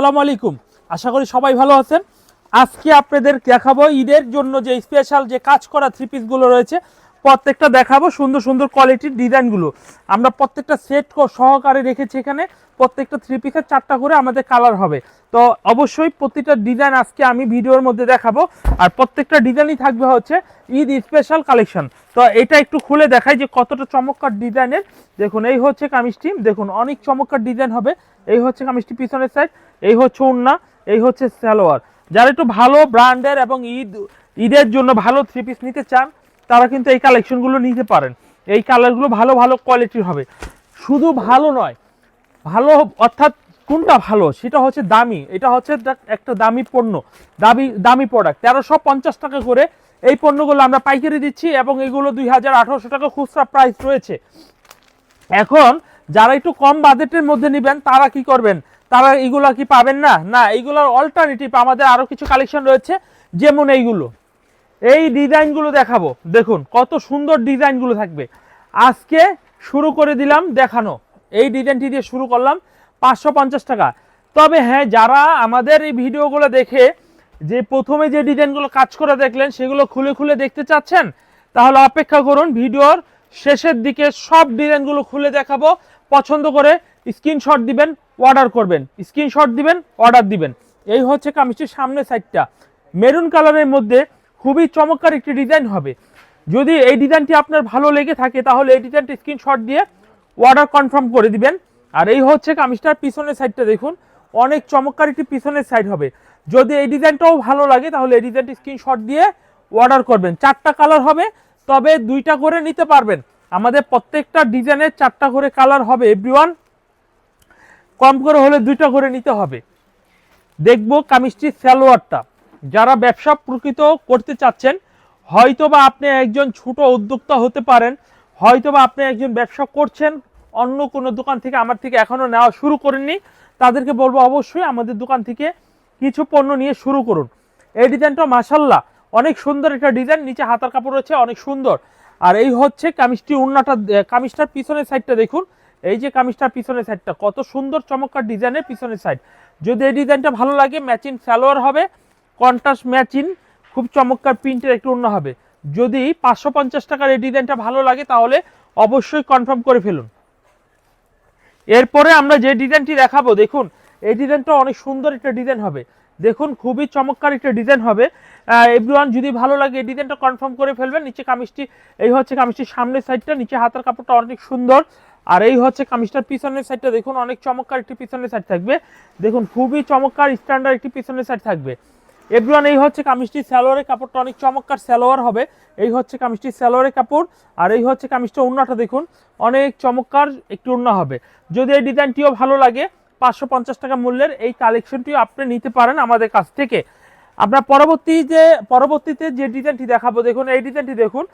আসসালামু আলাইকুম। আশা করি সবাই ভালো আছেন। আজকে আপনাদের দেখাবো ঈদের জন্য যে স্পেশাল যে কাজ করা থ্রি পিসগুলো রয়েছে, প্রত্যেকটা দেখাবো সুন্দর সুন্দর কোয়ালিটির ডিজাইনগুলো আমরা প্রত্যেকটা সেট সহকারে রেখেছি এখানে, প্রত্যেকটা থ্রি পিসের চারটা করে আমাদের কালার হবে। তো অবশ্যই প্রতিটা ডিজাইন আজকে আমি ভিডিওর মধ্যে দেখাবো, আর প্রত্যেকটা ডিজাইনই থাকবে হচ্ছে ঈদ স্পেশাল কালেকশন তো এটা একটু খুলে দেখাই যে কতটা চমৎকার ডিজাইনের দেখুন, এই হচ্ছে কামিজটি দেখুন, অনেক চমৎকার ডিজাইন হবে। এই হচ্ছে কামিজটি পিছনের সাইড এই হচ্ছে ওন্না এই হচ্ছে সালোয়ার। যারা একটু ভালো ব্র্যান্ডের এবং ঈদ, ঈদের জন্য ভালো থ্রি পিস নিতে চান, তারা কিন্তু এই কালেকশনগুলো নিতে পারেন। এই কালারগুলো ভালো ভালো কোয়ালিটির হবে। শুধু ভালো নয়, ভালো অর্থাৎ কোনটা ভালো? সেটা হচ্ছে দামি। এটা হচ্ছে একটা দামি পণ্য, দামি দামি প্রোডাক্ট তেরোশো পঞ্চাশ টাকা করে এই পণ্যগুলো আমরা পাইকারি দিচ্ছি এবং এগুলো দুই হাজার আঠারোশো টাকা খুচরা প্রাইস রয়েছে। এখন যারা একটু কম বাজেটের মধ্যে নেবেন, তারা কি করবেন? তারা এগুলো কি পাবেন না? না, এইগুলোর অল্টারনেটিভ আমাদের আরও কিছু কালেকশন রয়েছে, যেমন এইগুলো। এই ডিজাইনগুলো দেখাবো। দেখুন, কত সুন্দর ডিজাইনগুলো থাকবে। আজকে শুরু করে দিলাম দেখানো। এই ডিজাইনটি দিয়ে শুরু করলাম, পাঁচশো পঞ্চাশ টাকা। তবে হ্যাঁ যারা আমাদের এই ভিডিওগুলো দেখে যে প্রথমে যে ডিজাইনগুলো কাজ করে দেখলেন, সেগুলো খুলে খুলে দেখতে চাচ্ছেন, তাহলে অপেক্ষা করুন, ভিডিওর শেষের দিকে সব ডিজাইনগুলো খুলে দেখাবো, পছন্দ করে স্ক্রিনশট দিবেন অর্ডার করবেন। স্ক্রিনশট দিবেন অর্ডার দিবেন। এই হচ্ছে কামিজটির সামনের সাইডটা মেরুন কালারের মধ্যে খুবই চমৎকার একটি ডিজাইন হবে। যদি এই ডিজাইনটি আপনার ভালো লেগে থাকে, তাহলে এই ডিজাইনটি স্ক্রিনশট দিয়ে অর্ডার কনফার্ম করে দিবেন। আর এই হচ্ছে কামিজটার পিছনের সাইডটা দেখুন। অনেক চমৎকার একটি পিছনের সাইড হবে। যদি এই ডিজাইনটাও ভালো লাগে, তাহলে এই ডিজাইনটি স্ক্রিনশট দিয়ে অর্ডার করবেন। চারটা কালার হবে, তবে দুইটা করে নিতে পারবেন। আমাদের প্রত্যেকটা ডিজাইনের চারটা করে কালার হবে এভরিওয়ান কম করে হলে দুইটা করে নিতে হবে। দেখব কামিজটির সালোয়ারটা। যারা ব্যবসা প্রকৃত করতে চাচ্ছেন, হয়তোবা আপনি একজন ছোট উদ্যোক্তা হতে পারেন, হয়তোবা আপনি একজন ব্যবসা করছেন, অন্য কোনো দোকান থেকে, আমার থেকে এখনও নেওয়া শুরু করেননি, তাদেরকে বলব অবশ্যই আমাদের দোকান থেকে কিছু পণ্য নিয়ে শুরু করুন। এই ডিজাইনটা মাসাল্লাহ অনেক সুন্দর একটা ডিজাইন, নিচে হাতার কাপড় রয়েছে, অনেক সুন্দর। আর এই হচ্ছে কামিজটি উন্নাটা কামিজটার পিছনের সাইডটা দেখুন। এই যে কামিজটার পিছনের সাইডটা কত সুন্দর চমৎকার ডিজাইনের পিছনের সাইড যদি এই ডিজাইনটা ভালো লাগে ম্যাচিং সালোয়ার হবে কন্ট্রাস্ট ম্যাচিং খুব চমৎকার প্রিন্টের একটু অন্য হবে। যদি পাঁচশো পঞ্চাশ টাকার এই ডিজাইনটা ভালো লাগে, তাহলে অবশ্যই কনফার্ম করে ফেলুন। এরপরে আমরা যে ডিজাইনটি দেখাবো, দেখুন, এই ডিজাইনটা অনেক সুন্দর একটা ডিজাইন হবে। দেখুন, খুবই চমৎকার একটা ডিজাইন হবে। এভরিওয়ান যদি ভালো লাগে, এই ডিজাইনটা কনফার্ম করে ফেলবেন। নিচে কামিজটি, এই হচ্ছে কামিজটির সামনের সাইডটা নিচে হাতার কাপড়টা অনেক সুন্দর। আর এই হচ্ছে কামিজটার পিছনের সাইডটা দেখুন, অনেক চমৎকার একটি পিছনের সাইড থাকবে। দেখুন, খুবই চমৎকার স্ট্যান্ডার্ড একটি পিছনের সাইড থাকবে। এভরিওয়ান এই হচ্ছে কামিজটি স্যালোয়ারের কাপড়টা অনেক চমৎকার স্যালোয়ার হবে। এই হচ্ছে কামিজটি স্যালোয়ারের কাপড়। আর এই হচ্ছে কামিজটা উন্নাটা দেখুন, অনেক চমৎকার একটু উন্না হবে। যদি এই ডিজাইনটিও ভালো লাগে, পাঁচশো পঞ্চাশ টাকা মূল্যের এই কালেকশনটিও আপনি নিতে পারেন আমাদের কাছ থেকে। আমরা পরবর্তী যে, পরবর্তীতে যে ডিজাইনটি দেখাবো, দেখুন, এই ডিজাইনটি দেখুন,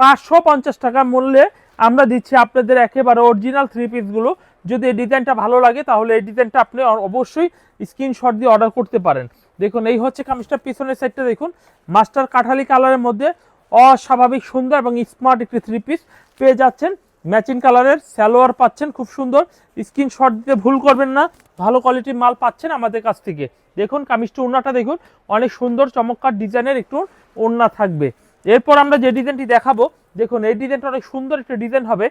পাঁচশো পঞ্চাশ টাকা মূল্যে আমরা দিচ্ছি আপনাদের একেবারে অরিজিনাল থ্রি পিসগুলো যদি এই ডিজাইনটা ভালো লাগে, তাহলে এই ডিজাইনটা আপনি অবশ্যই স্ক্রিনশট দিয়ে অর্ডার করতে পারেন। দেখুন, এই হচ্ছে কামিজটা, পিছনের সাইডটা দেখুন। মাস্টার কাঠালি কালারের মধ্যে অস্বাভাবিক সুন্দর এবং স্মার্ট একটি থ্রি পিস পেয়ে যাচ্ছেন। ম্যাচিং কালারের স্যালোয়ার পাচ্ছেন, খুব সুন্দর। স্ক্রিনশট দিতে ভুল করবেন না। ভালো কোয়ালিটির মাল পাচ্ছেন আমাদের কাছ থেকে। দেখুন, কামিজটা ওড়নাটা দেখুন। অনেক সুন্দর, চমৎকার ডিজাইনের একটু ওড়না থাকবে। এরপর আমরা যে ডিজাইনটি দেখাবো, দেখুন, এই ডিজাইনটা অনেক সুন্দর একটা ডিজাইন হবে।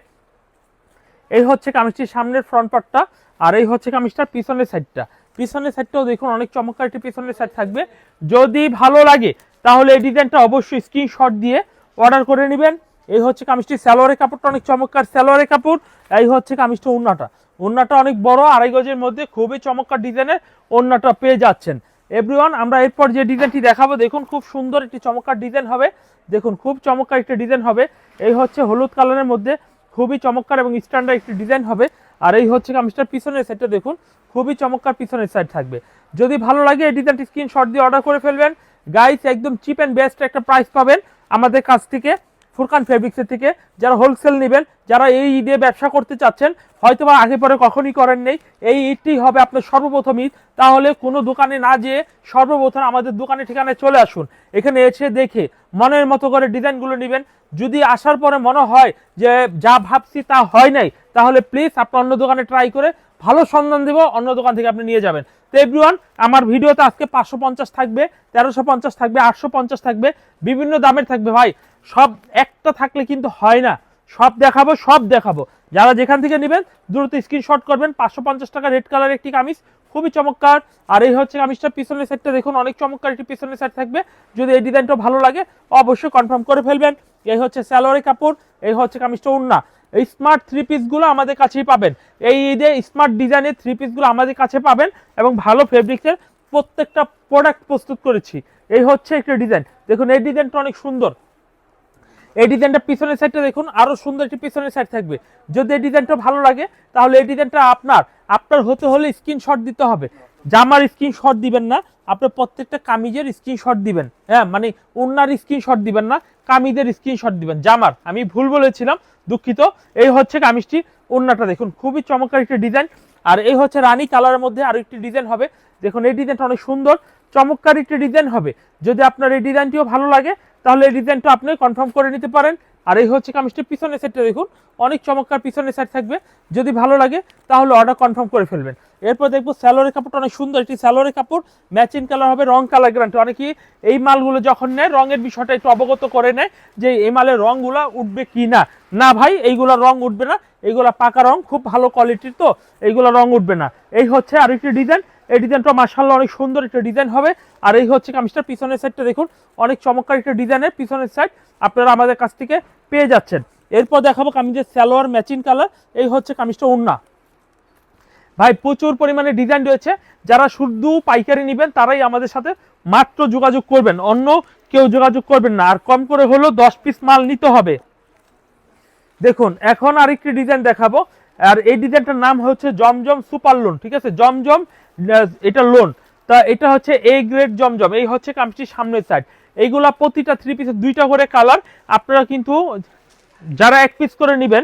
এই হচ্ছে কামিজটির সামনের ফ্রন্ট পার্টটা আর এই হচ্ছে কামিজটার পিছনের সাইডটা পিছনের সাইডটাও দেখুন, অনেক চমৎকার একটি পিছনের সাইড থাকবে। যদি ভালো লাগে, তাহলে এই ডিজাইনটা অবশ্যই স্ক্রিনশট দিয়ে অর্ডার করে নেবেন। এই হচ্ছে কামিজটি স্যালোয়ারের কাপড়টা, অনেক চমৎকার স্যালোয়ারের কাপড়। এই হচ্ছে কামিজটা উন্নাটা উন্নাটা অনেক বড়, আড়াই গজের মধ্যে খুবই চমৎকার ডিজাইনের ওন্নাটা পেয়ে যাচ্ছেন। এভরিওয়ান আমরা এরপর যে ডিজাইনটি দেখাবো, দেখুন খুব সুন্দর একটি চমৎকার ডিজাইন হবে। দেখুন, খুব চমৎকার একটি ডিজাইন হবে। এই হচ্ছে হলুদ কালারের মধ্যে খুবই চমৎকার এবং স্ট্যান্ডার্ড একটি ডিজাইন হবে। আর এই হচ্ছে কামিজটার পিছনের সাইডটা দেখুন, খুবই চমৎকার পিছনের সাইড থাকবে। যদি ভালো লাগে এই ডিজাইনটি স্ক্রিনশট দিয়ে অর্ডার করে ফেলবেন। গাইস একদম চিপ অ্যান্ড বেস্ট একটা প্রাইস পাবেন আমাদের কাছ থেকে। ফুরকান ফেব্রিক্সের থেকে যারা হোলসেল নেবেন, যারা এই ঈদে ব্যবসা করতে চাচ্ছেন হয়তো বা আগে পরে কখনই করেন নেই। এই ঈদটি হবে আপনার সর্বপ্রথম ঈদ। তাহলে কোনো দোকানে না যেয়ে সর্বপ্রথম আমাদের দোকানে ঠিকানায় চলে আসুন। এখানে এসে দেখে মনের মতো করে ডিজাইনগুলো নেবেন। যদি আসার পরে মনে হয় যে যা ভাবছি তা হয় নাই, তাহলে প্লিজ আপনি অন্য দোকানে ট্রাই করে ভালো সন্ধান দেবো, অন্য দোকান থেকে আপনি নিয়ে যাবেন। তো এভরিওয়ান আমার ভিডিওতে আজকে পাঁচশো পঞ্চাশ থাকবে, তেরোশো পঞ্চাশ থাকবে, আটশো পঞ্চাশ থাকবে, বিভিন্ন দামের থাকবে ভাই। সব একটা থাকলে কিন্তু হয় না। সব দেখাবো সব দেখাবো। যারা যেখান থেকে নেবেন, দ্রুত স্ক্রিনশট করবেন, পাঁচশো পঞ্চাশ টাকা রেড কালার একটি কামিজ, খুবই চমৎকার। আর এই হচ্ছে কামিজটা পিছনের সেটটা দেখুন, অনেক চমৎকার একটি পিছনের সেট থাকবে। যদি এই ডিজাইনটা ভালো লাগে, অবশ্যই কনফার্ম করে ফেলবেন। এই হচ্ছে স্যালোয়ারি কাপড়, এই হচ্ছে কামিজটা উন্না এই স্মার্ট থ্রি পিসগুলো আমাদের কাছেই পাবেন। এই ঈদে স্মার্ট ডিজাইনের থ্রি পিসগুলো আমাদের কাছে পাবেন এবং ভালো ফেব্রিক্সের প্রত্যেকটা প্রোডাক্ট প্রস্তুত করেছি। এই হচ্ছে একটা ডিজাইন দেখুন, এই ডিজাইনটা অনেক সুন্দর। এই ডিজাইনটা পিছনের সাইডটা দেখুন, আরও সুন্দর একটি পিছনের সাইড থাকবে। যদি এই ডিজাইনটা ভালো লাগে, তাহলে এই ডিজাইনটা আপনার। আপনার হতে হলে স্ক্রিনশট দিতে হবে। জামার স্ক্রিনশট দিবেন না, আপনি প্রত্যেকটা কামিজের স্ক্রিনশট দিবেন। হ্যাঁ মানে ওনার স্ক্রিনশট দিবেন না, কামিজের স্ক্রিনশট দিবেন। জামার, আমি ভুল বলেছিলাম, দুঃখিত। এই হচ্ছে কামিজটি ওনাটা দেখুন, খুবই চমৎকার একটি ডিজাইন আর এই হচ্ছে রানী কালারের মধ্যে আরও একটি ডিজাইন হবে। দেখুন, এই ডিজাইনটা অনেক সুন্দর। চমৎকার একটি ডিজাইন হবে। যদি আপনার এই ডিজাইনটিও ভালো লাগে, তাহলে এই ডিজাইনটা আপনি কনফার্ম করে নিতে পারেন। আর এই হচ্ছে কামিজটির পিছনের সেটটা দেখুন, অনেক চমৎকার পিছনের সেট থাকবে। যদি ভালো লাগে, তাহলে অর্ডার কনফার্ম করে ফেলবেন। এরপর দেখব স্যালোয়ারের কাপড়টা অনেক সুন্দর, একটি স্যালোয়ারের কাপড় ম্যাচিং কালার হবে, রং কালার গ্যারান্টি অনেকেই এই মালগুলো যখন নেয়, রঙের বিষয়টা একটু অবগত করে নেয় যে এই মালের রঙগুলো উঠবে কি না না ভাই, এইগুলো রং উঠবে না, এইগুলা পাকা রং, খুব ভালো কোয়ালিটির তো, এইগুলো রং উঠবে না। এই হচ্ছে আর একটি ডিজাইন এই ডিজাইনটা মার্শাল্লাহ অনেক সুন্দর একটা ডিজাইন হবে। আর এই হচ্ছে কামিজটার পিছনের সাইডটা দেখুন, অনেক চমৎকার একটা ডিজাইনের পিছনের সাইড আপনারা আমাদের কাছ থেকে পেয়ে যাচ্ছেন। এরপর দেখাবো কামিজের স্যালোয়ার ম্যাচিং কালার এই হচ্ছে কামিজটা উন্না। ভাই, প্রচুর পরিমাণে ডিজাইন রয়েছে। যারা শুধু পাইকারি নেবেন, তারাই আমাদের সাথে মাত্র যোগাযোগ করবেন। অন্য কেউ যোগাযোগ করবেন না। আর কম করে হলেও দশ পিস মাল নিতে হবে। দেখুন, এখন আরেকটি ডিজাইন দেখাবো। আর এই ডিজাইনটার নাম হচ্ছে জমজম সুপার লোন, ঠিক আছে? জমজম এটা লোন। তা এটা হচ্ছে এ গ্রেড জমজম, এই হচ্ছে কামটির সামনের সাইড এইগুলা প্রতিটা থ্রি পিসের দুইটা করে কালার আপনারা কিন্তু যারা এক পিস করে নেবেন,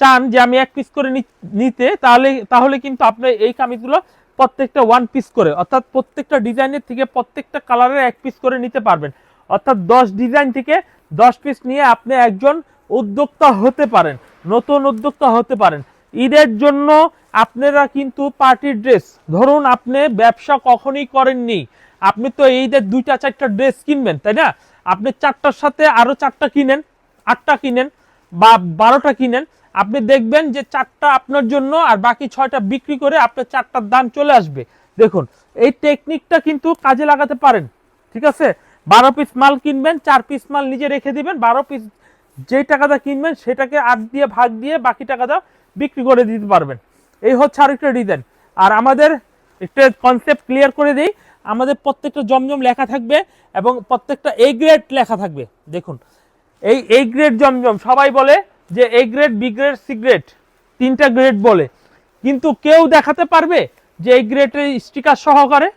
চান যে আমি এক পিস করে নিতে, তাহলে তাহলে কিন্তু আপনি এই কামিজগুলো প্রত্যেকটা ওয়ান পিস করে, অর্থাৎ প্রত্যেকটা ডিজাইনের থেকে প্রত্যেকটা কালারের এক পিস করে নিতে পারবেন। অর্থাৎ দশ ডিজাইন থেকে দশ পিস নিয়ে আপনি একজন উদ্যোক্তা হতে পারেন, নতুন উদ্যোক্তা হতে পারেন। ঈদের জন্য আপনারা কিন্তু পার্টির ড্রেস। ধরুন আপনি ব্যবসা কখনই করেননি। আপনি তো ঈদের দুইটা, চারটা ড্রেস কিনবেন, তাই না? আপনি চারটার সাথে আরও চারটা কিনেন, আটটা কিনেন বা বারোটা কিনেন। আপনি দেখবেন যে চারটা আপনার জন্য আর বাকি ছয়টা বিক্রি করে আপনার চারটার দাম চলে আসবে। দেখুন, এই টেকনিকটা কিন্তু কাজে লাগাতে পারেন, ঠিক আছে? বারো পিস মাল কিনবেন, চার পিস মাল নিজে রেখে দিবেন, বারো পিস যে টাকাটা কিনবেন সেটাকে আট দিয়ে, ভাগ দিয়ে বাকি টাকাটা বিক্রি করে দিতে পারবেন। এই হচ্ছে আরেকটা ডিজাইন আর আমাদের একটা কনসেপ্ট ক্লিয়ার করে দিই, আমাদের প্রত্যেকটা জমজম লেখা থাকবে এবং প্রত্যেকটা এ গ্রেড লেখা থাকবে। দেখুন, এই এ গ্রেড জমজম, সবাই বলে যে A grade B grade C grade তিনটা গ্রেড বলে। কিন্তু কেউ দেখাতে পারবে যে এই গ্রেডের স্টিকার সহকারে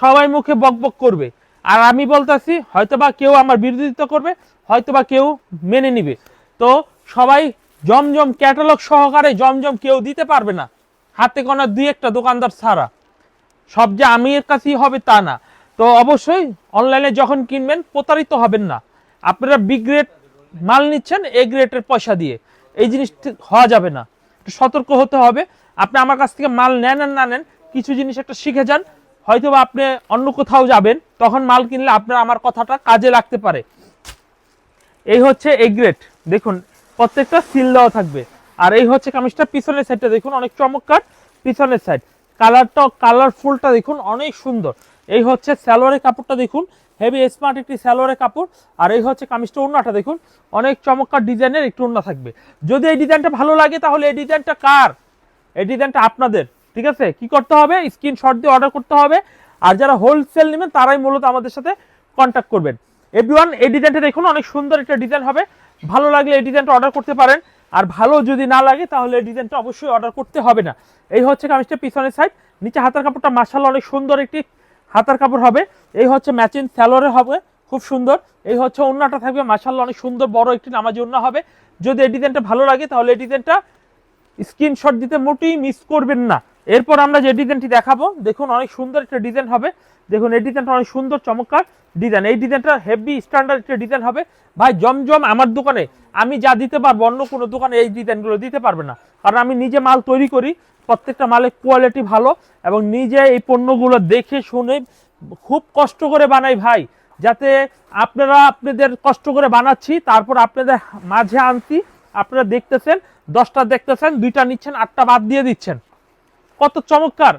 সবাই মুখে বকবক করবে। আর আমি বলতেছি, হয়তোবা কেউ আমার বিরোধিতা করবে, হয়তোবা কেউ মেনে নিবে। তো সবাই জমজম ক্যাটালগ সহকারে জমজম কেউ দিতে পারবে না। হাতে গোনা দুই একটা দোকানদার ছাড়া। সব যে আমি এর কাছেই হবে তা না। তো অবশ্যই অনলাইনে যখন কিনবেন, প্রতারিত হবেন না। আপনারা বি গ্রেড মাল নিচ্ছেন এ গ্রেডের পয়সা দিয়ে। এই জিনিস হওয়া যাবে না। সতর্ক হতে হবে। আপনি আমার কাছ থেকে মাল নেন আর না নেন, কিছু জিনিস একটা শিখে যান। হয়তো আপনি অন্য কোথাও যাবেন, তখন মাল কিনলে আপনার আমার কথাটা কাজে লাগতে পারে। এই হচ্ছে এই গ্রেড দেখুন প্রত্যেকটা সিল দেওয়া থাকবে। আর এই হচ্ছে কামিজটা, পিছনের সাইডটা দেখুন, অনেক চমৎকার। পিছনের সাইড কালারটা কালারফুলটা দেখুন, অনেক সুন্দর। এই হচ্ছে স্যালোয়ারের কাপড়টা দেখুন হেভি স্মার্ট একটি স্যালোয়ারের কাপড়। আর এই হচ্ছে কামিজটা, ওড়নাটা দেখুন, অনেক চমৎকার ডিজাইনের একটু ওড়না থাকবে। যদি এই ডিজাইনটা ভালো লাগে, তাহলে এই ডিজাইনটা কার? এই ডিজাইনটা আপনাদের, ঠিক আছে? কি করতে হবে? স্ক্রিনশট দিয়ে অর্ডার করতে হবে। আর যারা হোলসেল নেবেন, তারাই মূলত আমাদের সাথে কন্ট্যাক্ট করবেন। এভরিওয়ান এই ডিজাইনটা দেখুন, অনেক সুন্দর একটা ডিজাইন হবে। ভালো লাগলে এই ডিজাইনটা অর্ডার করতে পারেন। আর ভালো যদি না লাগে, তাহলে এই ডিজাইনটা অবশ্যই অর্ডার করতে হবে না। এই হচ্ছে কামিজটা পিছনের সাইড নিচে হাতার কাপড়টা মার্শাল অনেক সুন্দর একটি হাতার কাপড় হবে। এই হচ্ছে ম্যাচিং স্যালোরে হবে, খুব সুন্দর। এই হচ্ছে ওন্নাটা থাকবে মার্শাল অনেক সুন্দর বড় একটি নামাজি ওন্না হবে। যদি এই ডিজাইনটা ভালো লাগে, তাহলে এই ডিজাইনটা স্ক্রিনশট দিতে মোটেই মিস করবেন না। এরপর আমরা যে ডিজাইনটি দেখাবো, দেখুন অনেক সুন্দর একটা ডিজাইন হবে। দেখুন, এই ডিজাইনটা অনেক সুন্দর, চমৎকার ডিজাইন এই ডিজাইনটা হেভি স্ট্যান্ডার্ড একটা ডিজাইন হবে। ভাই, জমজম আমার দোকানে। আমি যা দিতে পারব, অন্য কোনো দোকানে এই ডিজাইনগুলো দিতে পারবে না। কারণ আমি নিজে মাল তৈরি করি, প্রত্যেকটা মালের কোয়ালিটি ভালো এবং নিজে এই পণ্যগুলো দেখে, শুনে খুব কষ্ট করে বানাই ভাই। যাতে আপনারা আপনাদের কষ্ট করে বানাচ্ছি, তারপর আপনাদের মাঝে আনছি, আপনারা দেখতেছেন, দশটা দেখতেছেন, দুইটা নিচ্ছেন, আটটা বাদ দিয়ে দিচ্ছেন। কত চমৎকার!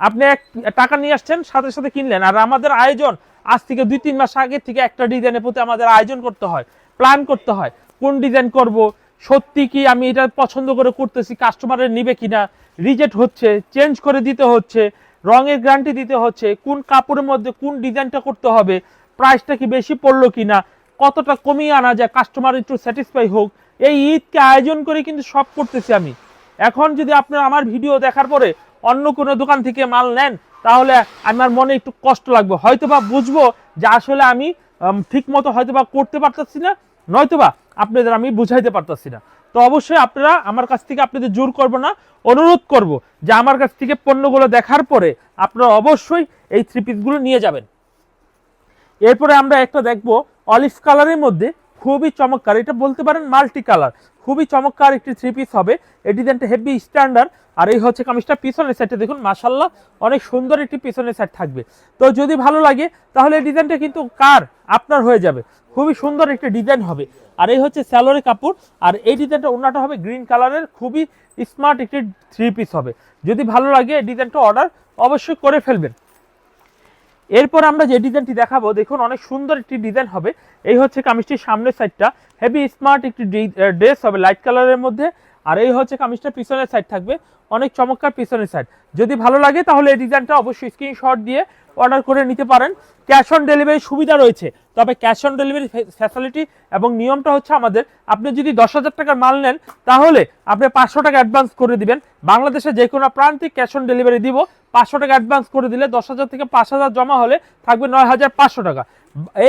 আপনি এক টাকা নিয়ে আসছেন, সাথে সাথে কিনলেন। আর আমাদের আয়োজন আজ থেকে দুই, তিন মাস আগে থেকে একটা ডিজাইনের প্রতি আমাদের আয়োজন করতে হয় প্ল্যান করতে হয়। কোন ডিজাইন করব, সত্যি কি আমি এটা পছন্দ করে করতেছি কাস্টমারের নিবে কিনা রিজেক্ট হচ্ছে চেঞ্জ করে দিতে হচ্ছে, রঙের গ্যারান্টি দিতে হচ্ছে, কোন কাপড়ের মধ্যে কোন ডিজাইনটা করতে হবে প্রাইসটা কি বেশি পড়ল কিনা, কতটা কমিয়ে আনা যায় কাস্টমার একটু স্যাটিসফাই হোক, এই ঈদকে আয়োজন করে কিন্তু সব করতেছি আমি। এখন যদি আপনার আমার ভিডিও দেখার পরে অন্য কোনো দোকান থেকে মাল নেন, তাহলে আমার মনে একটু কষ্ট লাগবে। হয়তোবা বুঝব যে আসলে আমি ঠিক মতো হয়তোবা করতে পারতেছি না, নয়তোবা আপনাদের আমি বুঝাইতে পারতেছি না। তো অবশ্যই আপনারা আমার কাছ থেকে আপনাদের জোর করব না, অনুরোধ করব যে আমার কাছ থেকে পণ্যগুলো দেখার পরে আপনারা অবশ্যই এই থ্রি পিসগুলো নিয়ে যাবেন। এরপরে আমরা একটা দেখব অলিভ কালারের মধ্যে খুবই চমৎকার, এটা বলতে পারেন মাল্টি কালার খুবই চমৎকার একটি থ্রি পিস হবে। এই ডিজাইনটা হেভি স্ট্যান্ডার্ড আর এই হচ্ছে কামিজটা, পিছনের সাইডটা দেখুন মাসাল্লাহ অনেক সুন্দর একটি পিছনের সাইড থাকবে। তো যদি ভালো লাগে, তাহলে এই ডিজাইনটা কিন্তু কার? আপনার হয়ে যাবে। খুবই সুন্দর একটি ডিজাইন হবে। আর এই হচ্ছে স্যালোরের কাপড়। আর এই ডিজাইনটা অন্যটা হবে গ্রিন কালারের খুবই স্মার্ট একটি থ্রি পিস হবে। যদি ভালো লাগে এই ডিজাইনটা অর্ডার অবশ্যই করে ফেলবেন। এরপর আমরা যে ডিজাইনটি দেখাবো, দেখুন অনেক সুন্দর একটি ডিজাইন হবে। এই হচ্ছে কামিজটির সামনের সাইডটা। হেভি স্মার্ট একটি ড্রেস হবে লাইট কালারের মধ্যে। আর এই হচ্ছে কামিজটা পিছনের সাইড থাকবে। অনেক চমৎকার পিছনের সাইড যদি ভালো লাগে তাহলে এই ডিজাইনটা অবশ্যই স্ক্রিনশট দিয়ে অর্ডার করে নিতে পারেন। ক্যাশ অন ডেলিভারি সুবিধা রয়েছে। তবে ক্যাশ অন ডেলিভারি ফ্যাসিলিটি এবং নিয়মটা হচ্ছে আমাদের, আপনি যদি দশ হাজার টাকার মাল নেন, তাহলে আপনি পাঁচশো টাকা অ্যাডভান্স করে দিবেন। বাংলাদেশে যে কোনো প্রান্তিক ক্যাশ অন ডেলিভারি দিব। পাঁচশো টাকা অ্যাডভান্স করে দিলে দশ হাজার থেকে পাঁচ হাজার জমা হলে থাকবে নয় হাজার পাঁচশো টাকা।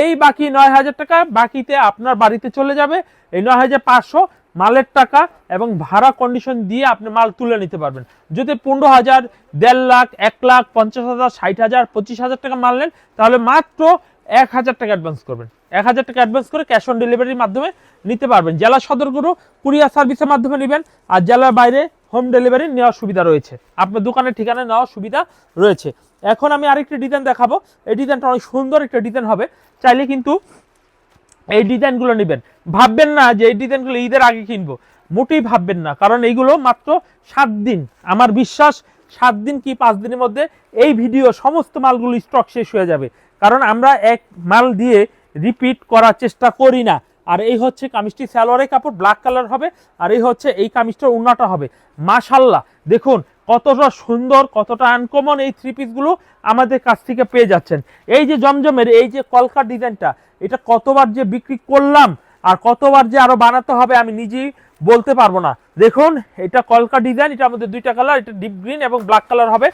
এই বাকি নয় হাজার টাকা বাকিতে আপনার বাড়িতে চলে যাবে। এই নয় হাজার পাঁচশো মালের টাকা এবং ভাড়া কন্ডিশন দিয়ে আপনি মাল তুলে নিতে পারবেন। যদি পনেরো হাজার, দেড় লাখ, এক লাখ, পঞ্চাশ হাজার, ষাট হাজার, পঁচিশ হাজার টাকা মাল নেন, তাহলে মাত্র এক হাজার টাকা অ্যাডভান্স করবেন। এক হাজার টাকা অ্যাডভান্স করে ক্যাশ অন ডেলিভারির মাধ্যমে নিতে পারবেন। জেলা সদরগুলো কুরিয়ার সার্ভিসের মাধ্যমে নেবেন আর জেলার বাইরে হোম ডেলিভারি নেওয়ার সুবিধা রয়েছে। আপনার দোকানের ঠিকানা নেওয়ার সুবিধা রয়েছে। এখন আমি আরেকটি ডিজাইন দেখাবো। এই ডিজাইনটা অনেক সুন্দর একটা ডিজাইন হবে। চাইলে কিন্তু এই ডিজাইনগুলো নেবেন। ভাববেন না যে এই ডিজাইনগুলো ঈদের আগে কিনবো। মোটেই ভাববেন না, কারণ এইগুলো মাত্র সাত দিন। আমার বিশ্বাস, সাত দিন কি পাঁচ দিনের মধ্যে এই ভিডিও সমস্ত মালগুলো স্টক শেষ হয়ে যাবে। কারণ আমরা এক মাল দিয়ে রিপিট করার চেষ্টা করি না। আর এই হচ্ছে কামিজটি স্যালোয়ারের কাপড় ব্ল্যাক কালার হবে। আর এই হচ্ছে এই কামিজটার উন্নাটা হবে। মাশাল্লাহ, দেখুন কতটা সুন্দর, কতটা আনকমন এই থ্রি পিসগুলো আমাদের কাছ থেকে পেয়ে যাচ্ছেন। এই যে জমজমের, এই যে কলকার ডিজাইনটা, এটা কতবার যে বিক্রি করলাম আর কতবার যে আরও বানাতে হবে আমি নিজেই বলতে পারব না। দেখুন, এটা কলকা ডিজাইন, এটা আমাদের দুইটা কালার এটা ডিপ গ্রিন এবং ব্ল্যাক কালার হবে।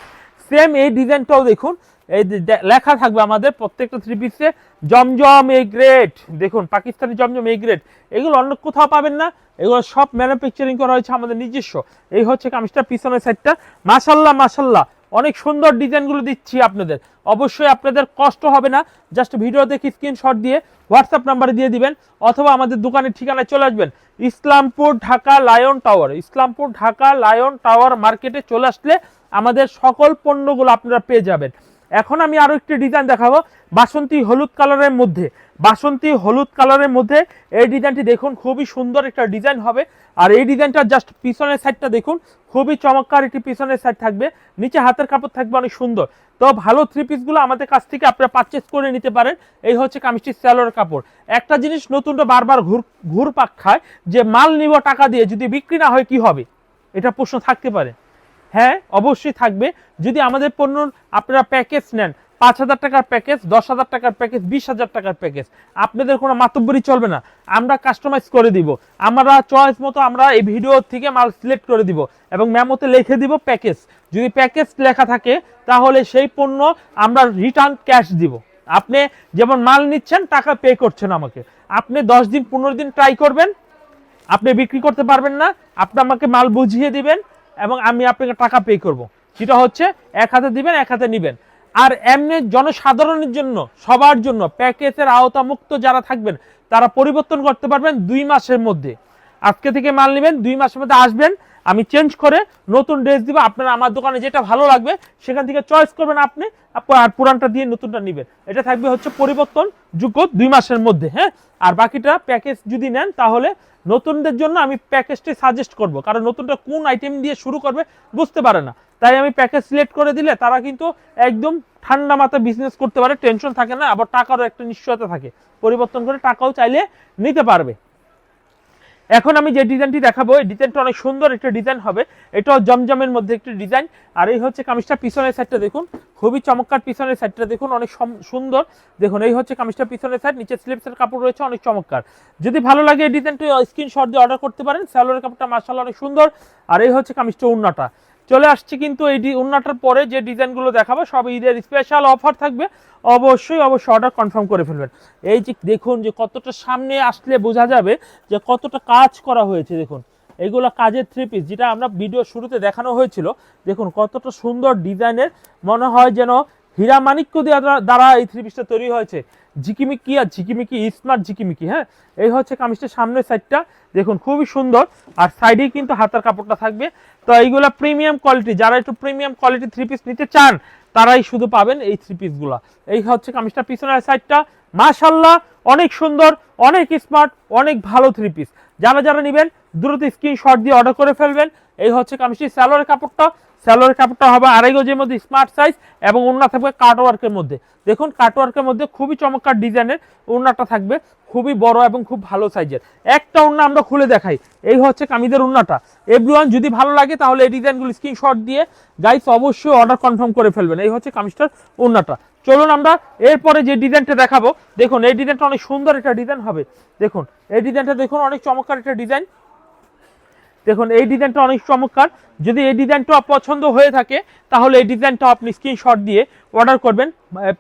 সেম এই ডিজাইনটাও দেখুন এই লেখা থাকবে আমাদের প্রত্যেকটা থ্রি পিসে জমজম এই গ্রেট দেখুন, পাকিস্তানি জমজম এই গ্রেট এগুলো অন্য কোথাও পাবেন না। এগুলো সব ম্যানুফ্যাকচারিং করা হয়েছে আমাদের নিজস্ব। এই হচ্ছে কামিজটা পিছনের সাইডটা মাশাল্লাহ মাশাল্লাহ। অনেক সুন্দর ডিজাইনগুলো দিচ্ছি আপনাদের। অবশ্যই আপনাদের কষ্ট হবে না। জাস্ট ভিডিও দেখে স্ক্রিনশট দিয়ে হোয়াটসঅ্যাপ নাম্বারে দিয়ে দিবেন। অথবা আমাদের দোকানের ঠিকানায় চলে আসবেন। Islampur Dhaka Lion Tower Islampur Dhaka Lion Tower মার্কেটে চলে আসলে আমাদের সকল পণ্যগুলো আপনারা পেয়ে যাবেন। এখন আমি আরও একটি ডিজাইন দেখাবো। বাসন্তী হলুদ কালারের মধ্যে। বাসন্তী হলুদ কালারের মধ্যে এই ডিজাইনটি দেখুন, খুবই সুন্দর একটা ডিজাইন হবে। আর এই ডিজাইনটা জাস্ট পিছনের সাইডটা দেখুন, খুবই চমৎকার একটি পিছনের সাইড থাকবে। নিচে হাতের কাপড় থাকবে অনেক সুন্দর। তো ভালো থ্রি পিসগুলো আমাদের কাছ থেকে আপনারা পারচেস করে নিতে পারেন। এই হচ্ছে কামিজটির স্যালোর কাপড়। একটা জিনিস নতুনটা বারবার ঘুর ঘুর পাক খায়, যে মাল নিব টাকা দিয়ে, যদি বিক্রি না হয় কি হবে? এটা প্রশ্ন থাকতে পারে। হ্যাঁ অবশ্যই থাকবে। যদি আমাদের পণ্য, আপনারা প্যাকেজ নেন, পাঁচ হাজার টাকার প্যাকেজ দশ হাজার টাকার প্যাকেজ বিশ হাজার টাকার প্যাকেজ আপনাদের কোনো মাতব্বরি চলবে না। আমরা কাস্টমাইজ করে দিব। আমরা চয়েস মতো আমরা এই ভিডিও থেকে মাল সিলেক্ট করে দিব এবং মেমোতে লিখে দিব প্যাকেজ যদি প্যাকেজ লেখা থাকে, তাহলে সেই পণ্য আমরা রিটার্ন ক্যাশ দিব। আপনি যেমন মাল নিচ্ছেন, টাকা পে করছেন আমাকে। আপনি দশ দিন, পনেরো দিন ট্রাই করবেন। আপনি বিক্রি করতে পারবেন না। আপনি আমাকে মাল বুঝিয়ে দিবেন। এবং আমি আপনাকে টাকা পে করব। সেটা হচ্ছে, এক হাতে দিবেন, এক হাতে নিবেন। আর এমনি জনসাধারণের জন্য, সবার জন্য, প্যাকেজের আওতামুক্ত যারা থাকবেন, তারা পরিবর্তন করতে পারবেন দুই মাসের মধ্যে। আজকে থেকে মাল নেবেন, দুই মাসের মধ্যে আসবেন আমি চেঞ্জ করে নতুন ড্রেস দিব, আপনারা আমার দোকানে যেটা ভালো লাগবে, সেখান থেকে চয়েস করবেন আপনি আর পুরানটা দিয়ে নতুনটা নেবেন। এটা থাকবে হচ্ছে পরিবর্তন যোগ্য দুই মাসের মধ্যে হ্যাঁ? আর বাকিটা প্যাকেজ যদি নেন, তাহলে নতুনদের জন্য আমি প্যাকেজটি সাজেস্ট করব। কারণ নতুনটা কোন আইটেম দিয়ে শুরু করবে বুঝতে পারে না। তাই আমি প্যাকেজ সিলেক্ট করে দিলে তারা কিন্তু একদম ঠান্ডা মাথায় বিজনেস করতে পারে টেনশন থাকে না, আবার টাকারও একটা নিশ্চয়তা থাকে। পরিবর্তন করে টাকাও চাইলে নিতে পারবে। এখন আমি যে ডিজাইনটি দেখাবো, এই ডিজাইনটা অনেক সুন্দর একটা ডিজাইন হবে। এটাও জমজমের মধ্যে একটি ডিজাইন আর এই হচ্ছে কামিজটা পিছনের সাইডটা দেখুন। খুবই চমৎকার পিছনের সাইডটা দেখুন, অনেক সুন্দর। দেখুন, এই হচ্ছে কামিজটা পিছনের সাইড নিচে স্লিপসের কাপড় রয়েছে, অনেক চমৎকার। যদি ভালো লাগে এই ডিজাইনটি স্ক্রিনশট দিয়ে অর্ডার করতে পারেন। স্যালোয়ারের কাপড়টা মার্শাল অনেক সুন্দর। আর এই হচ্ছে কামিজটা উন্নাটা চলে আসছে কিন্তু এই ওনাটার পরে যে ডিজাইনগুলো দেখাবো, সব ঈদের স্পেশাল অফার থাকবে। অবশ্যই অবশ্যই অর্ডার কনফার্ম করে ফেলবেন। এই যে দেখুন যে কতটা সামনে আসলে বোঝা যাবে যে কতটা কাজ করা হয়েছে, দেখুন। এগুলো কাজের থ্রি পিস যেটা আমরা ভিডিও শুরুতে দেখানো হয়েছিল, দেখুন কতটা সুন্দর ডিজাইনের, মনে হয় যেন হীরা মানিক্য দ্বারা- দ্বারা এই থ্রি পিসটা তৈরি হয়েছে। ঝিকিমিকি আর ঝিকিমিকি স্মার্ট ঝিকিমিকি হ্যাঁ? এই হচ্ছে কামিজটার সামনের সাইডটা দেখুন, খুবই সুন্দর। আর সাইডেই কিন্তু হাতার কাপড়টা থাকবে। তো এইগুলা প্রিমিয়াম কোয়ালিটি যারা একটু প্রিমিয়াম কোয়ালিটি থ্রি পিস নিতে চান, তারাই শুধু পাবেন এই থ্রি পিসগুলা এই হচ্ছে কামিজটা পিছনের সাইডটা মাশাল্লাহ অনেক সুন্দর, অনেক স্মার্ট অনেক ভালো থ্রি পিস যারা যারা নেবেন, দ্রুত স্ক্রিনশট দিয়ে অর্ডার করে ফেলবেন। এই হচ্ছে কামিজটি স্যালোয়ারের কাপড়টা। স্যালোয়ারের কাপড়টা হবে আড়াই গজের মধ্যে স্মার্ট সাইজ এবং ওড়না থাকবে কাটওয়ার্কের মধ্যে। দেখুন কাটওয়ার্কের মধ্যে খুবই চমৎকার ডিজাইনের ওড়নাটা থাকবে, খুবই বড় এবং খুব ভালো সাইজের একটা ওড়না আমরা খুলে দেখাই। এই হচ্ছে কামিজের ওড়নাটা। এভরিওয়ান যদি ভালো লাগে, তাহলে এই ডিজাইনগুলো স্ক্রিনশট দিয়ে গাইস অবশ্যই অর্ডার কনফার্ম করে ফেলবেন। এই হচ্ছে কামিজটার ওড়নাটা। চলুন আমরা এরপরে যে ডিজাইনটা দেখাবো, দেখুন, এই ডিজাইনটা অনেক সুন্দর একটা ডিজাইন হবে। দেখুন, এই ডিজাইনটা দেখুন, অনেক চমৎকার একটা ডিজাইন। দেখুন, এই ডিজাইনটা অনেক চমৎকার। যদি এই ডিজাইনটা পছন্দ হয়ে থাকে, তাহলে এই ডিজাইনটা আপনি স্ক্রিনশট দিয়ে অর্ডার করবেন।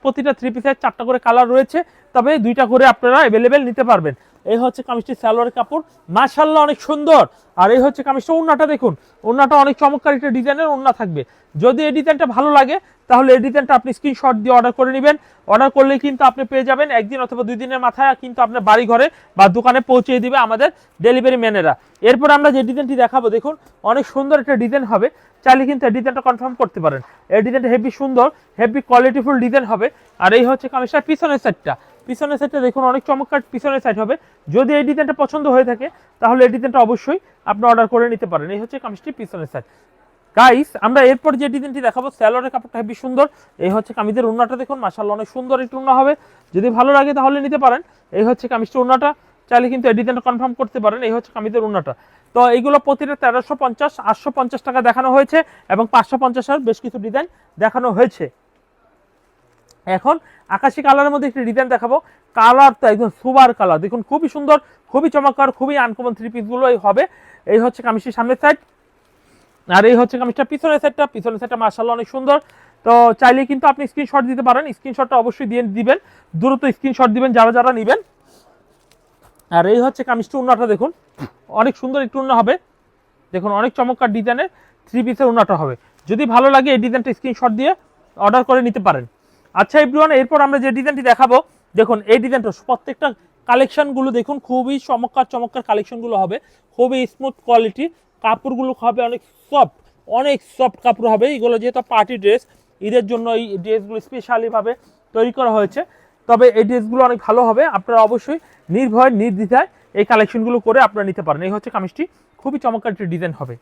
প্রতিটা থ্রি পিসের চারটা করে কালার রয়েছে, তবে দুইটা করে আপনারা অ্যাভেলেবেল নিতে পারবেন। এই হচ্ছে কামিজটি সালোয়ার কাপড়। মাশাল্লাহ অনেক সুন্দর। আর এই হচ্ছে কামিজটা ওড়নাটা দেখুন। ওড়নাটা অনেক চমৎকার একটা ডিজাইনের ওড়না থাকবে। যদি এই ডিজাইনটা ভালো লাগে, তাহলে এই ডিজাইনটা আপনি স্ক্রিনশট দিয়ে অর্ডার করে নেবেন। অর্ডার করলে কিন্তু আপনি পেয়ে যাবেন একদিন অথবা দুই দিনের মাথায় কিন্তু আপনার বাড়ি ঘরে বা দোকানে পৌঁছে দিবে আমাদের ডেলিভারি ম্যানেরা এরপর আমরা যে ডিজাইনটি দেখাবো, দেখুন, অনেক সুন্দর একটা ডিজাইন হবে। চাইলে কিন্তু এই ডিজাইনটা কনফার্ম করতে পারেন। এই ডিজাইনটা হেভি সুন্দর হেভি কোয়ালিটিফুল ডিজাইন হবে। আর এই হচ্ছে কামিজটার পিছনের সাইডটা পিছনের সাইডটা দেখুন, অনেক চমৎকার পিছনের সাইড হবে। যদি এই ডিজাইনটা পছন্দ হয়ে থাকে, তাহলে এই ডিজাইনটা অবশ্যই আপনি অর্ডার করে নিতে পারেন। এই হচ্ছে কামিজটির পিছনের সাইড গাইস আমরা এরপর যে ডিজাইনটি দেখাবো স্যালোয়ারের কাপড়টা হেবি সুন্দর। এই হচ্ছে কামিজের উন্নাটা দেখুন, মাশাআল্লাহ অনেক সুন্দর একটু উন্না হবে। যদি ভালো লাগে তাহলে নিতে পারেন। এই হচ্ছে কামিজটা উন্নাটা। চাইলে কিন্তু এই ডিজাইনটা কনফার্ম করতে পারেন, এই হচ্ছে কামিজের উন্নাটা। তো এইগুলো প্রতিটা তেরোশো পঞ্চাশ, আটশো পঞ্চাশ টাকা দেখানো হয়েছে এবং পাঁচশো পঞ্চাশের বেশ কিছু ডিজাইন দেখানো হয়েছে। এখন আকাশি কালারের মধ্যে একটি ডিজাইন দেখাবো। কালার তো একদম সুপার কালার দেখুন, খুবই সুন্দর, খুবই চমৎকার, খুবই আনকমন থ্রি পিসগুলো হবে। এই হচ্ছে কামিজটির সামনের সাইড আর এই হচ্ছে কামিজটা পিছনের সাইডটা পিছনের সাইডটা মার্শাল্লাহ অনেক সুন্দর। তো চাইলে কিন্তু আপনি স্ক্রিনশট দিতে পারেন। স্ক্রিনশটটা অবশ্যই দিয়ে দিবেন। দ্রুত স্ক্রিনশট দিবেন যারা যারা নেবেন। আর এই হচ্ছে কামিজটা উন্নাটা দেখুন। অনেক সুন্দর একটু উন্না হবে। দেখুন, অনেক চমৎকার ডিজাইনের থ্রি পিসের উন্নাটা হবে। যদি ভালো লাগে এই ডিজাইনটা স্ক্রিনশট দিয়ে অর্ডার করে নিতে পারেন। আচ্ছা এভরিওয়ান এরপর আমরা যে ডিজাইনটি দেখাবো, দেখুন, এই ডিজাইনটা প্রত্যেকটা কালেকশনগুলো দেখুন, খুবই চমৎকার চমৎকার কালেকশনগুলো হবে। খুবই স্মুথ কোয়ালিটি কাপড়গুলো হবে অনেক সফট অনেক সফট কাপড় হবে। এগুলো যেহেতু পার্টি ড্রেস ঈদের জন্য এই ড্রেসগুলো স্পেশালিভাবে তৈরি করা হয়েছে। তবে এই ড্রেসগুলো অনেক ভালো হবে, আপনারা অবশ্যই নির্ভয়, নির্দ্বিধায় এই কালেকশনগুলো করে আপনারা নিতে পারেন। এই হচ্ছে কামিজটি, খুবই চমৎকার ডিজাইন হবে।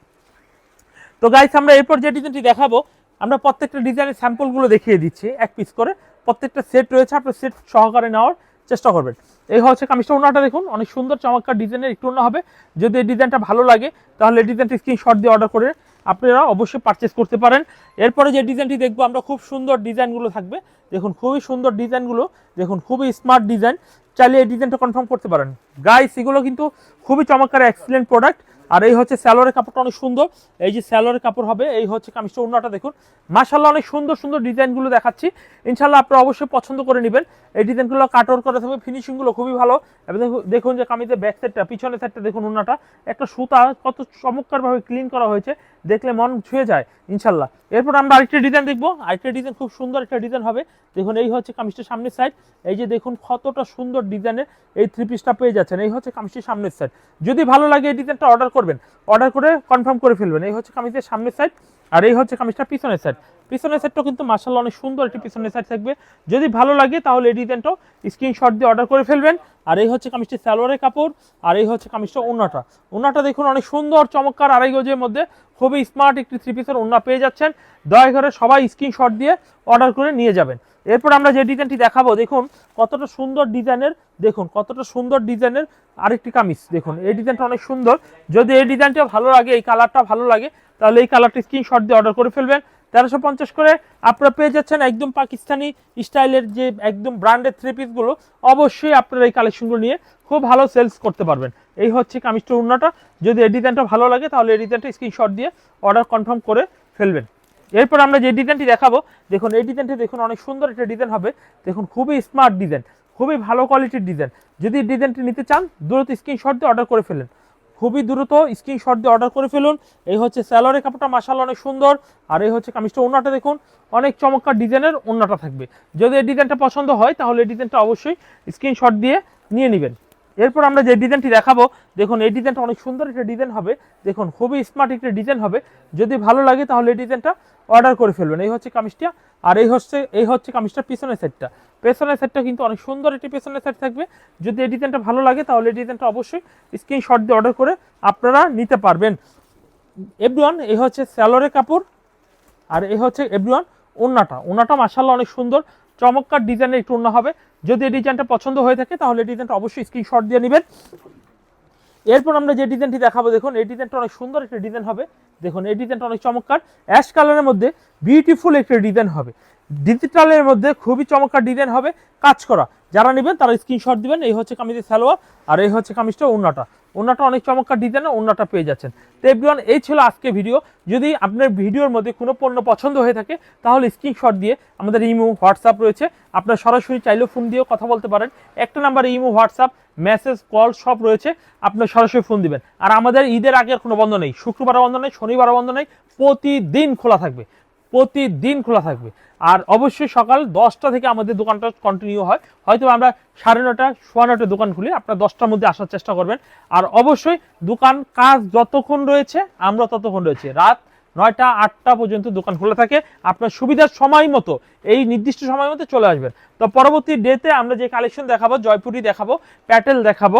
তো গাইস আমরা এরপর যে ডিজাইনটি দেখাবো আমরা প্রত্যেকটা ডিজাইনের স্যাম্পলগুলো দেখিয়ে দিচ্ছি, এক পিস করে। প্রত্যেকটা সেট রয়েছে, আপনার সেট সহকারে নেওয়ার চেষ্টা করবেন। এই হচ্ছে কামিজটা ওনাটা দেখুন, অনেক সুন্দর, চমৎকার ডিজাইনের একটু ওনা হবে। যদি এই ডিজাইনটা ভালো লাগে, তাহলে এই ডিজাইনটি স্ক্রিনশট দিয়ে অর্ডার করে আপনারা অবশ্যই পারচেস করতে পারেন। এরপরে যে ডিজাইনটি দেখব, আমরা খুব সুন্দর ডিজাইনগুলো থাকবে। দেখুন, খুবই সুন্দর ডিজাইনগুলো, দেখুন, খুবই স্মার্ট ডিজাইন। চাইলে এই ডিজাইনটা কনফার্ম করতে পারেন। গাইস এগুলো কিন্তু খুবই চমৎকার এক্সিলেন্ট প্রোডাক্ট আর এই হচ্ছে স্যালোয়ারের কাপড়টা অনেক সুন্দর। এই যে স্যালোয়ারের কাপড় হবে, এই হচ্ছে কামিজটা অন্যটা দেখুন। মাশাল্লাহ অনেক সুন্দর সুন্দর ডিজাইনগুলো দেখাচ্ছি। ইনশাল্লাহ আপনারা অবশ্যই পছন্দ করে নেবেন। এই ডিজাইনগুলো কাটওয়ার করে থাকবে, ফিনিশিংগুলো খুবই ভালো। এবং দেখুন- যে কামিজের ব্যাক সাইডটা পিছনের সাইডটা দেখুন ওনাটা একটা সুতা কত চমৎকারভাবে ক্লিন করা হয়েছে, দেখলে মন ছুঁয়ে যায় ইনশাল্লাহ এরপর আমরা আরেকটা ডিজাইন দেখব। আরেকটা ডিজাইন খুব সুন্দর একটা ডিজাইন হবে। দেখুন, এই হচ্ছে কামিজটা সামনের সাইড এই যে দেখুন, কতটা সুন্দর ডিজাইনের এই থ্রি পিসটা পেয়ে যাচ্ছেন। এই হচ্ছে কামিজটির সামনের সাইড যদি ভালো লাগে এই ডিজাইনটা অর্ডার করবেন। অর্ডার করে কনফার্ম করে ফেলবেন। এই হচ্ছে কামিজের সামনের সাইড আর এই হচ্ছে কামিজটা পিছনের সাইড পিছনের সাইডটাও কিন্তু মার্শাল্লাহ অনেক সুন্দর একটি পিছনের সাইড থাকবে। যদি ভালো লাগে তাহলে এই ডিজাইনটাও স্ক্রিনশট দিয়ে অর্ডার করে ফেলবেন। আর এই হচ্ছে কামিজটি সালোয়ারের কাপড়, আর এই হচ্ছে কামিজটা ওনাটা ওনাটা দেখুন অনেক সুন্দর, চমৎকার, আড়াই গজের মধ্যে খুবই স্মার্ট একটি থ্রি পিসের ওনা পেয়ে যাচ্ছেন। দয়া করে সবাই স্ক্রিনশট দিয়ে অর্ডার করে নিয়ে যাবেন। এরপর আমরা যে ডিজাইনটি দেখাবো, দেখুন কতটা সুন্দর ডিজাইনের দেখুন কতটা সুন্দর ডিজাইনের আরেকটি কামিজ, দেখুন, এই ডিজাইনটা অনেক সুন্দর। যদি এই ডিজাইনটা ভালো লাগে, এই কালারটা ভালো লাগে, তাহলে এই কালারটি স্ক্রিনশট দিয়ে অর্ডার করে ফেলবেন। তেরোশো পঞ্চাশ করে আপনারা পেয়ে যাচ্ছেন একদম পাকিস্তানি স্টাইলের যে একদম ব্র্যান্ডের থ্রি পিসগুলো অবশ্যই আপনারা এই কালেকশনগুলো নিয়ে খুব ভালো সেলস করতে পারবেন। এই হচ্ছে কামিজটা উন্নাটা যদি এই ডিজাইনটা ভালো লাগে, তাহলে এই ডিজাইনটা স্ক্রিনশট দিয়ে অর্ডার কনফার্ম করে ফেলবেন। এরপর আমরা যে ডিজাইনটি দেখাবো, দেখুন, এই ডিজাইনটি দেখুন, অনেক সুন্দর একটা ডিজাইন হবে। দেখুন, খুবই স্মার্ট ডিজাইন। খুবই ভালো কোয়ালিটির ডিজাইন যদি ডিজাইনটি নিতে চান, দ্রুত স্ক্রিনশট দিয়ে অর্ডার করে ফেলেন। খুবই দ্রুত স্ক্রিনশট দিয়ে অর্ডার করে ফেলুন। এই হচ্ছে স্যালোয়ারের কাপড়টা মাসাল অনেক সুন্দর। আর এই হচ্ছে কামিজটা ওনাটা দেখুন, অনেক চমৎকার ডিজাইনের ওনাটা থাকবে। যদি এই ডিজাইনটা পছন্দ হয়, তাহলে এই ডিজাইনটা অবশ্যই স্ক্রিনশট দিয়ে নিয়ে নেবেন। এরপর আমরা যে ডিজাইনটি দেখাবো, দেখুন এই ডিজাইনটা অনেক সুন্দর একটা ডিজাইন হবে। দেখুন, খুবই স্মার্ট একটা ডিজাইন হবে। যদি ভালো লাগে, তাহলে এই ডিজাইনটা অর্ডার করে ফেলবেন। এই হচ্ছে কামিজটা। আর এই হচ্ছে এই হচ্ছে কামিজটা পিছনের সেটটা পেছনের সেটটা কিন্তু অনেক সুন্দর একটি পেছনের সেট থাকবে। যদি এই ডিজাইনটা ভালো লাগে, তাহলে এই ডিজাইনটা অবশ্যই স্ক্রিনশট দিয়ে অর্ডার করে আপনারা নিতে পারবেন। এভরিওয়ান এই হচ্ছে স্যালোরের কাপড় আর এই হচ্ছে এভরিওয়ান ওন্নাটা। ওনাটা মাসাল্লাহ অনেক সুন্দর, চমৎকার ডিজাইনের একটু ওন্না হবে। যদি এই ডিজাইনটা পছন্দ হয়ে থাকে, তাহলে ডিজাইনটা অবশ্যই স্ক্রিনশট দিয়ে নেবেন। এরপর আমরা যে ডিজাইনটি দেখাবো, দেখুন, এই ডিজাইনটা অনেক সুন্দর একটা ডিজাইন হবে। দেখুন, এই ডিজাইনটা অনেক চমৎকার। অ্যাশ কালারের মধ্যে বিউটিফুল একটা ডিজাইন হবে। ডিজিটালের মধ্যে খুবই চমৎকার ডিজাইন হবে, কাজ করা। যারা নেবেন তারা স্ক্রিনশট দিবেন, এই হচ্ছে কামিজের সালোয়ার আর এই হচ্ছে কামিজটা ওন্নাটা। ওন্নাটা অনেক চমৎকার ডিজাইনের ওন্নাটা পেয়ে যাচ্ছেন। তো এভরিওয়ান এই ছিল আজকে ভিডিও যদি আপনার ভিডিওর মধ্যে কোনো পণ্য পছন্দ হয়ে থাকে, তাহলে স্ক্রিনশট দিয়ে আমাদের ইমো, হোয়াটসঅ্যাপ রয়েছে। আপনার সরাসরি চাইলেও ফোন দিয়েও কথা বলতে পারেন। একটা নাম্বারে ইমো, হোয়াটসঅ্যাপ মেসেজ কল সব রয়েছে। আপনার সরাসরি ফোন দিবেন। আর আমাদের ঈদের আগের কোনো বন্ধ নেই। শুক্রবার বন্ধ নেই শনিবার বন্ধ নেই। প্রতিদিন খোলা থাকবে। প্রতিদিন খোলা থাকবে। আর অবশ্যই সকাল দশটা থেকে আমাদের দোকানটা কন্টিনিউ হয়। হয়তো আমরা সাড়ে নটা সোয়া নটা দোকান খুলি, আপনার দশটার মধ্যে আসার চেষ্টা করবেন। আর অবশ্যই দোকান কাজ যতক্ষণ রয়েছে, আমরা ততক্ষণ রয়েছে। রাত নয়টা আটটা পর্যন্ত দোকান খোলা থাকে। আপনার সুবিধার সময় মতো, এই নির্দিষ্ট সময় মতো চলে আসবেন। তো পরবর্তী ডেতে আমরা যে কালেকশন দেখাবো জয়পুরি দেখাবো, প্যাটেল দেখাবো,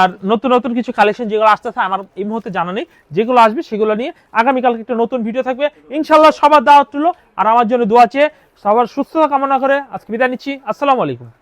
আর নতুন নতুন কিছু কালেকশন যেগুলো আসতেছে আমার এই মুহূর্তে জানা নেই। যেগুলো আসবে সেগুলো নিয়ে আগামীকালকে একটা নতুন ভিডিও থাকবে। ইনশাল্লাহ সবার দাওয়াত তুলো আর আমার জন্য দোয়া চেয়ে সবার সুস্থতা কামনা করে আজকে বিদায় নিচ্ছি। আসসালামু আলাইকুম।